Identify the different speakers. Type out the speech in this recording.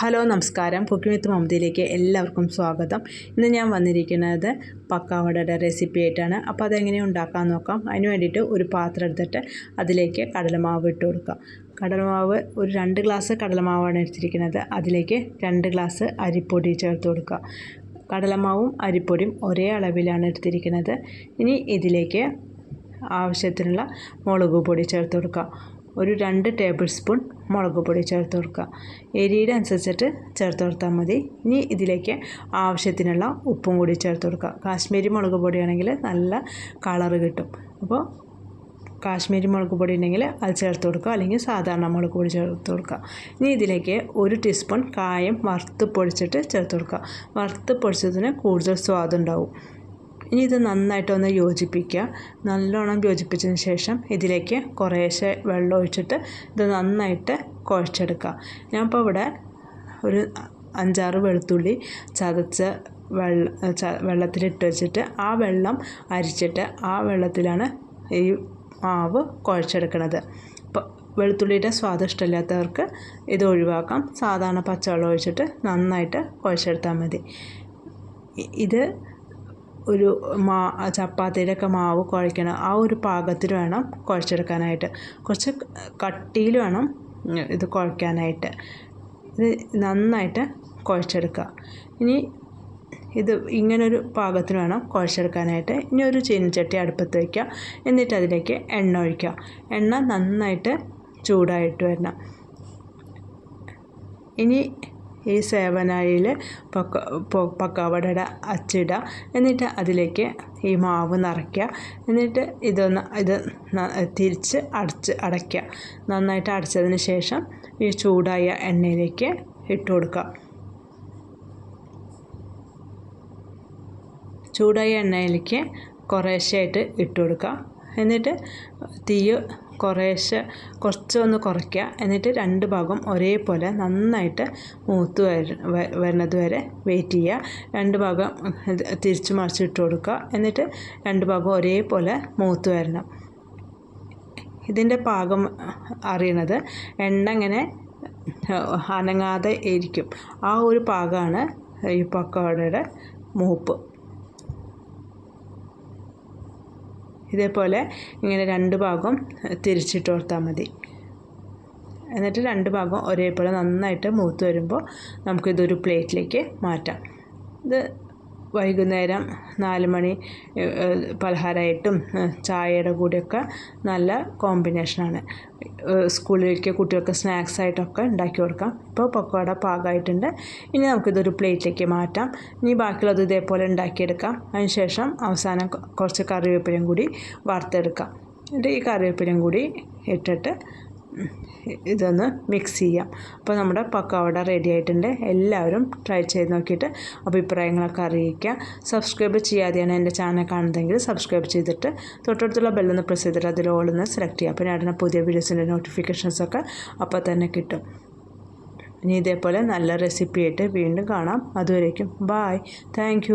Speaker 1: Hello നമസ്കാരം. Cooking വിത്ത് മമതയിലേക്ക് എല്ലാവർക്കും സ്വാഗതം. ഇന്ന് ഞാൻ വന്നിരിക്കുന്നത് പക്കാവടയുടെ റെസിപ്പി ആയിട്ടാണ്. അപ്പോൾ അതെങ്ങനെ ഉണ്ടാക്കാൻ നോക്കാം. അതിന് വേണ്ടിയിട്ട് ഒരു പാത്രം എടുത്തിട്ട് അതിലേക്ക് കടലമാവ് ഇട്ട് കൊടുക്കാം. കടലമാവ് ഒരു രണ്ട് ഗ്ലാസ് കടലമാവാണ് എടുത്തിരിക്കുന്നത്. അതിലേക്ക് രണ്ട് ഗ്ലാസ് അരിപ്പൊടി ചേർത്ത് കൊടുക്കുക. കടലമാവും അരിപ്പൊടിയും ഒരേ അളവിലാണ് എടുത്തിരിക്കുന്നത്. ഇനി ഇതിലേക്ക് ആവശ്യത്തിനുള്ള മുളക് പൊടി ചേർത്ത് കൊടുക്കുക. ഒരു രണ്ട് ടേബിൾ സ്പൂൺ മുളക് പൊടി ചേർത്ത് കൊടുക്കുക. എരിയുടെ അനുസരിച്ചിട്ട് ചേർത്ത് കൊടുത്താൽ മതി. ഇനി ഇതിലേക്ക് ആവശ്യത്തിനുള്ള ഉപ്പും കൂടി ചേർത്ത് കൊടുക്കുക. കാശ്മീരി മുളക് പൊടിയാണെങ്കിൽ നല്ല കളറ് കിട്ടും. അപ്പോൾ കാശ്മീരി മുളക് പൊടി ഉണ്ടെങ്കിൽ അത് ചേർത്ത് കൊടുക്കുക. അല്ലെങ്കിൽ സാധാരണ മുളക് പൊടി ചേർത്ത് കൊടുക്കുക. ഇനി ഇതിലേക്ക് ഒരു ടീസ്പൂൺ കായം വറുത്ത് പൊടിച്ചിട്ട് ചേർത്ത് കൊടുക്കുക. വറുത്ത് പൊടിച്ചതിന് കൂടുതൽ സ്വാദുണ്ടാവും ഇനി ഇത് നന്നായിട്ടൊന്ന് യോജിപ്പിക്കുക. നല്ലോണം യോജിപ്പിച്ചതിന് ശേഷം ഇതിലേക്ക് കുറേശ്ശെ വെള്ളം ഒഴിച്ചിട്ട് ഇത് നന്നായിട്ട് കുഴച്ചെടുക്കുക. ഞാനിപ്പോൾ ഇവിടെ ഒരു അഞ്ചാറ് വെളുത്തുള്ളി ചതച്ച് വെള്ള വെള്ളത്തിലിട്ട് വെച്ചിട്ട് ആ വെള്ളം അരിച്ചിട്ട് ആ വെള്ളത്തിലാണ് ഈ മാവ് കുഴച്ചെടുക്കുന്നത് ഇപ്പോൾ വെളുത്തുള്ളിയുടെ സ്വാദ് ഇഷ്ടമില്ലാത്തവർക്ക് ഇത് ഒഴിവാക്കാം. സാധാരണ പച്ചവെള്ളം ഒഴിച്ചിട്ട് നന്നായിട്ട് കുഴച്ചെടുത്താൽ മതി. ഇത് ഒരു മാ ചപ്പാത്തിയുടെയൊക്കെ മാവ് കുഴയ്ക്കണം ആ ഒരു പാകത്തിൽ വേണം കുഴച്ചെടുക്കാനായിട്ട്. കുറച്ച് കട്ടിയിൽ വേണം ഇത് കുഴയ്ക്കാനായിട്ട് ഇത് നന്നായിട്ട് കുഴച്ചെടുക്കുക. ഇനി ഇത് ഇങ്ങനൊരു പാകത്തിന് വേണം കുഴച്ചെടുക്കാനായിട്ട്. ഇനി ഒരു ചീനച്ചട്ടി അടുപ്പത്ത് വയ്ക്കുക. എന്നിട്ട് അതിലേക്ക് എണ്ണ ഒഴിക്കുക. എണ്ണ നന്നായിട്ട് ചൂടായിട്ട് വരണം. ഇനി ഈ സേവനായിൽ പക്ക പക്കാവടയുടെ അച്ചിട എന്നിട്ട് അതിലേക്ക് ഈ മാവ് നിറയ്ക്കുക. എന്നിട്ട് ഇതൊന്ന് ഇത് തിരിച്ച് അടച്ച് അടയ്ക്കുക. നന്നായിട്ട് അടച്ചതിന് ശേഷം ഈ ചൂടായ എണ്ണയിലേക്ക് ഇട്ട് കൊടുക്കുക. ചൂടായ എണ്ണയിലേക്ക് കുറേശ്ശെയായിട്ട് ഇട്ട് കൊടുക്കുക. എന്നിട്ട് തീ കുറേശ്ശെ കുറച്ചൊന്ന് കുറയ്ക്കുക. എന്നിട്ട് രണ്ട് ഭാഗം ഒരേപോലെ നന്നായിട്ട് മൂത്ത് വരുന്നത് വരെ വെയിറ്റ് ചെയ്യുക. രണ്ട് ഭാഗം തിരിച്ച് മറിച്ചിട്ട് കൊടുക്കുക. എന്നിട്ട് രണ്ട് ഭാഗം ഒരേപോലെ മൂത്ത് വരണം. ഇതിന്റെ പാകം അറിയണത് എണ്ണ ഇങ്ങനെ അനങ്ങാതെ ഇരിക്കും. ആ ഒരു പാകമാണ് ഈ പക്കോടയുടെ മൂപ്പ്. ഇതേപോലെ ഇങ്ങനെ രണ്ട് ഭാഗം തിരിച്ചിട്ട് കൊടുത്താൽ മതി. എന്നിട്ട് രണ്ട് ഭാഗം ഒരേപോലെ നന്നായിട്ട് മൂത്ത് വരുമ്പോൾ നമുക്കിതൊരു പ്ലേറ്റിലേക്ക് മാറ്റാം. ഇത് വൈകുന്നേരം നാല് മണി പലഹാരമായിട്ടും ചായയുടെ കൂടെയൊക്കെ നല്ല കോമ്പിനേഷനാണ് സ്കൂളിലേക്ക് കുട്ടികൾക്ക് സ്നാക്സ് ആയിട്ടൊക്കെ ഉണ്ടാക്കി കൊടുക്കാം. ഇപ്പോൾ പക്കോട പാകമായിട്ടുണ്ട്. ഇനി നമുക്കിതൊരു പ്ലേറ്റിലേക്ക് മാറ്റാം. ഇനി ബാക്കിയുള്ളത് ഇതേപോലെ ഉണ്ടാക്കിയെടുക്കാം. അതിനുശേഷം അവസാനം കുറച്ച് കറിവേപ്പിലയും കൂടി വറുത്തെടുക്കാം. എന്നിട്ട് ഈ കറിവേപ്പിലയും കൂടി ഇട്ടിട്ട് ഇതൊന്ന് മിക്സ് ചെയ്യാം. അപ്പോൾ നമ്മുടെ പക്കവട റെഡി ആയിട്ടുണ്ട്. എല്ലാവരും ട്രൈ ചെയ്ത് നോക്കിയിട്ട് അഭിപ്രായങ്ങളൊക്കെ അറിയിക്കുക. സബ്സ്ക്രൈബ് ചെയ്യാതെയാണ് എന്റെ ചാനൽ കാണുന്നതെങ്കിൽ സബ്സ്ക്രൈബ് ചെയ്തിട്ട് തൊട്ടടുത്തുള്ള ബെല്ലൊന്ന് പ്രസ് ചെയ്തിട്ട് അതിൽ ഓളൊന്ന് സെലക്ട് ചെയ്യുക. അപ്പോൾ ഞാൻ പുതിയ വീഡിയോസിന്റെ നോട്ടിഫിക്കേഷൻസൊക്കെ അപ്പോൾ തന്നെ കിട്ടും. ഇനി ഇതേപോലെ നല്ല റെസിപ്പി ആയിട്ട് വീണ്ടും കാണാം. അതുവരേക്കും ബായ് താങ്ക്